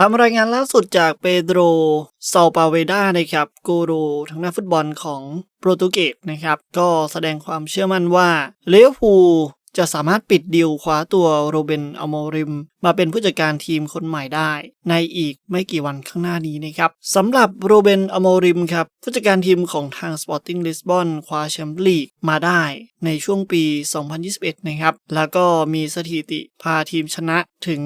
ตามรายงานล่าสุดจากเปโดรซาปาเวดานะครับกูรูทางด้านฟุตบอลของโปรตุเกสนะครับก็แสดงความเชื่อมั่นว่าเลวภูลจะสามารถปิดดีลคว้าตัวโรเบนอโมริม มาเป็นผู้จัดการทีมคนใหม่ได้ ในอีกไม่กี่วันข้างหน้านี้นะครับสำหรับโรเบนอโมริมครับผู้จัดการทีมของทาง Sporting Lisbon คว้าแชมป์ลีกมาได้ในช่วงปี 2021 นะครับ แล้วก็มีสถิติพาทีมชนะถึง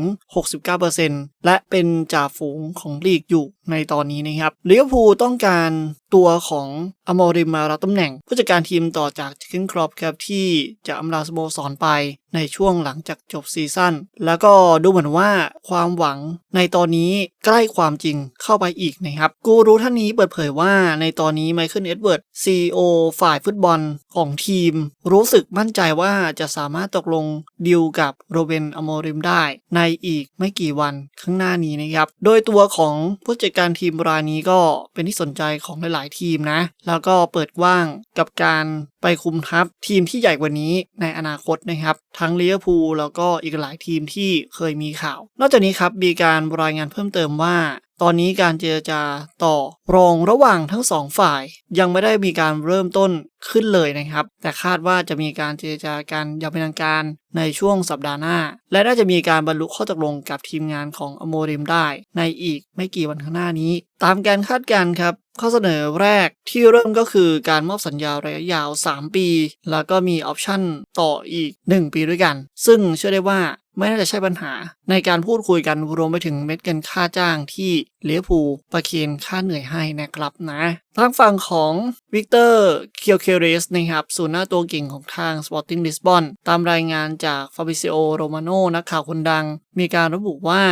69%และเป็นจ่าฝูงของลีกอยู่ในตอนนี้นะครับลิเวอร์พูลต้องการตัวของอมอริมมารับตำแหน่ง ผู้จัดการทีมต่อจากเคนครอปครับที่จะอำลาสโมสรไปในช่วงหลังจากจบซีซั่นแล้วก็ดููเหมือนว่าความหวังในตอนนี้ใกล้ความจริงเข้าไปอีกนะครับกูรู้ท่านนี้เปิดเผยว่าในตอนนี้ไมเคิลเอ็ดเวิร์ดซีโอฝ่ายฟุตบอลของทีม รู้สึกมั่นใจว่าจะสามารถตกลงดิวกับโรเบนอโมริมได้ในอีกไม่กี่วันข้างหน้านี้นะครับ โดยตัวของผู้จัดการทีมรายนี้ก็เป็นที่สนใจของหลาย ๆ ทีมนะ แล้วก็เปิดว้างกับการ ไปคุมทัพทีมที่ใหญ่กว่านี้ในอนาคตนะครับ ทั้งลิเวอร์พูลแล้วก็อีกหลายทีมที่เคยมีข่าว นอกจากนี้ครับมีการรายงานเพิ่มเติมว่า ตอนนี้การเจรจาต่อรองระหว่างทั้งสองฝ่าย ยังไม่ได้มีการเริ่มต้น ขึ้นเลยนะครับ แต่คาดว่าจะมีการเจรจากันอย่างเป็นทางการในช่วงสัปดาห์หน้า และน่าจะมีการบรรลุข้อตกลงกับทีมงานของอโมริมได้ ในอีกไม่กี่วันข้างหน้านี้ ตามการคาดการณ์ครับ ข้อเสนอแรกที่เริ่มก็คือการมอบสัญญาระยะยาว 3 ปี แล้วก็มีออปชั่นต่ออีก 1 ปีด้วยกัน ซึ่งเชื่อได้ว่าไม่น่าจะใช่ปัญหาในการพูดคุยกันรวมไปถึงเม็ดเงินค่าจ้างที่เลียพูประเคนค่าเหนื่อยให้นะครับนะทางฝั่งของวิกเตอร์เคียวเคเรสนะครับศูนย์หน้าตัวเก่งของทาง Sporting Lisbon ตามรายงานจากฟาบิซิโอโรมาโนนักข่าวคนดัง มีการระบุว่า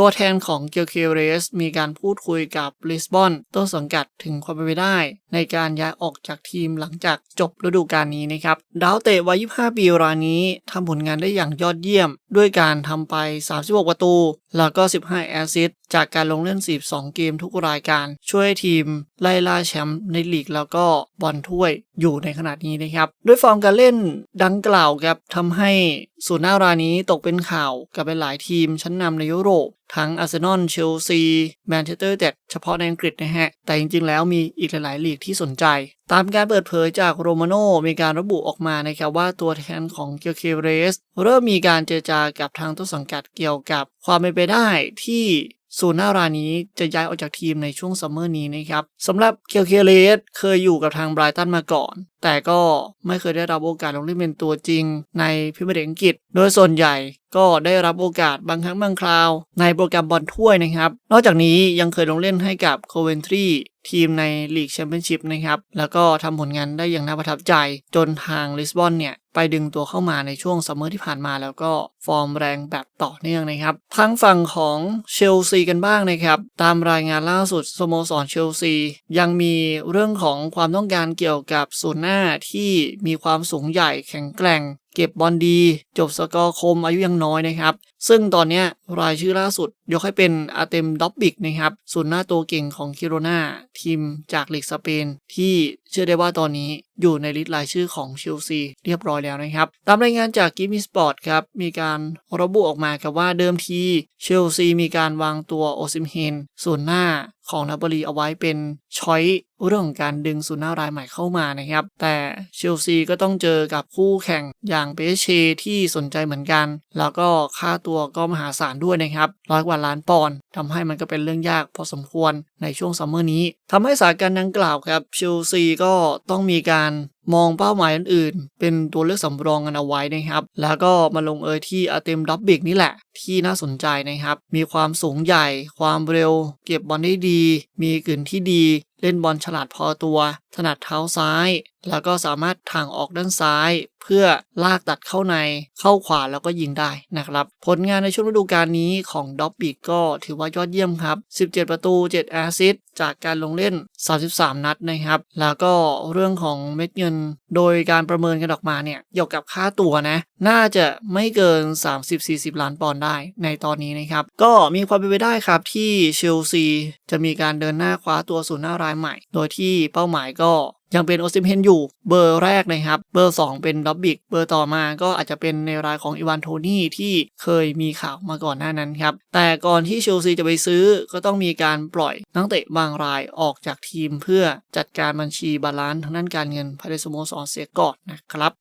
ตัวแทนของเกียวเคเรสมีการพูดคุยกับลิสบอนต้นสังกัดถึงความเป็นไปได้ ในการย้ายออกจากทีมหลังจากจบฤดูกาลนี้นะครับดาวเตะวัย 25 ปีรายนี้ทำผลงานได้อย่างยอดเยี่ยม ด้วยการทำไป 36 ประตู แล้วก็ 15 แอสซิสต์จากการลงเล่น 42 เกมทุกรายการ ช่วยทีมไล่ล่าแชมป์ในลีกแล้วก็บอลถ้วยอยู่ในขณะนี้นะครับ ด้วยฟอร์มการเล่นดังกล่าวครับทำให้ ศูนหน้ารายนี้ตกเป็นข่าวกับหลายทีมชั้นนำในยุโรป ทั้งอาร์เซนอล เชลซี แมนเชสเตอร์แต่เฉพาะในอังกฤษนะฮะ แต่จริงๆ แล้วมีอีกหลายๆลีกที่สนใจ ตามการเปิดเผยจากโรมาโนมีการระบุออกมานะครับว่าตัวแทนของเกียวเคเรส เริ่มมีการเจรจากับทางต้นสังกัดเกี่ยวกับความเป็นไปได้ที่ศูนหน้ารายนี้จะย้ายออกจากทีมในช่วงซัมเมอร์นี้นะครับสำหรับเคียวเคเลสเคยอยู่กับทางไบรตันมาก่อนแต่ก็ไม่เคยได้รับโอกาสลงเล่นเป็นตัวจริง ในพิมพ์เดอังกฤษ โดยส่วนใหญ่ก็ได้รับโอกาสบางครั้งบางคราว ในโปรแกรมบอลถ้วยนะครับ นอกจากนี้ยังเคยลงเล่นให้กับโคเวนทรีทีมในลีกแชมเปี้ยนชิพนะครับ แล้วก็ทำผลงานได้อย่างน่าประทับใจ จนทางลิสบอนเนี่ย ไปดึงตัวเข้ามาในช่วงซัมเมอร์ที่ผ่านมา แล้วก็ฟอร์มแรงแบบต่อเนื่องนะครับทั้งฝั่งของเชลซีกันบ้างนะครับ ตามรายงานล่าสุดสโมสรเชลซียังมีเรื่องของความต้องการเกี่ยวกับศูนย์น้าที่มีความสูงใหญ่แข็งแกร่ง เก็บบอลดี จบสกอร์คมอายุยังน้อยนะครับ ซึ่งตอนนี้รายชื่อล่าสุด ยกให้เป็นอาเตมด็อบบิกนะครับศูนหน้าตัวเก่งของคิโรนาทีมจากลีกสเปน ที่เชื่อได้ว่าตอนนี้อยู่ในลิสต์รายชื่อของเชลซีเรียบร้อยแล้วนะครับ ตามรายงานจากกิมมิสปอร์ตครับ มีการระบุออกมาครับว่าเดิมทีเชลซีมีการวางตัวโอซิมเฮนศูนหน้า ของนาบรีเอาไว้เป็นช้อยเรื่องของการดึงศูนย์หน้ารายใหม่เข้ามานะครับ แต่เชลซีก็ต้องเจอกับคู่แข่งอย่างเปเชที่สนใจเหมือนกัน แล้วก็ค่าตัวก็มหาศาลด้วยนะครับร้อยกว่าล้านปอนด์ทำให้มันก็เป็นเรื่องยากพอสมควรในช่วงซัมเมอร์นี้ทำให้สถานการณ์ดังกล่าวครับเชลซีก็ต้องมีการ มองเป้าหมายอื่นๆ เป็นตัวเลือกสำรองกันเอาไว้นะครับ แล้วก็มาลงเอยที่อาเตมดับบิกนี่แหละ ที่น่าสนใจนะครับ มีความสูงใหญ่ ความเร็ว เก็บบอลได้ดี มีกลิ่นที่ดี เล่นบอลฉลาดพอตัวถนัดเท้าซ้าย แล้วก็สามารถทางออกด้านซ้าย เพื่อลากตัดเข้าในเข้าขวาแล้วก็ยิงได้นะครับ ผลงานในช่วงฤดูกาลนี้ของด็อบบิกก็ถือว่ายอดเยี่ยมครับ 17 ประตู 7 แอสซิสจากการลงเล่น 33 นัดนะครับ แล้วก็เรื่องของเม็ดเงิน โดยการประเมินกันออกมาเนี่ยเกี่ยวกับค่าตัวนะ น่าจะไม่เกิน 30-40 ล้านปอนด์ได้ในตอนนี้นะครับก็มีความเป็นไปได้ครับที่เชลซีจะมีการเดินหน้าคว้าตัวศูนย์หน้ารายใหม่ โดยที่เป้าหมายก็ยังเป็นโอซิมเฮนอยู่เบอร์แรกนะครับ เบอร์ 2 เป็นล็อบบิก เบอร์ต่อมาก็อาจจะเป็นในรายของอีวานโทนี่ที่เคยมีข่าวมาก่อนหน้านั้นครับ แต่ก่อนที่เชลซีจะไปซื้อก็ต้องมีการปล่อยนักเตะบางรายออกจากทีมเพื่อจัดการบัญชีบาลานซ์ทางด้านการเงินภายในสโมสรเสียก่อนนะครับ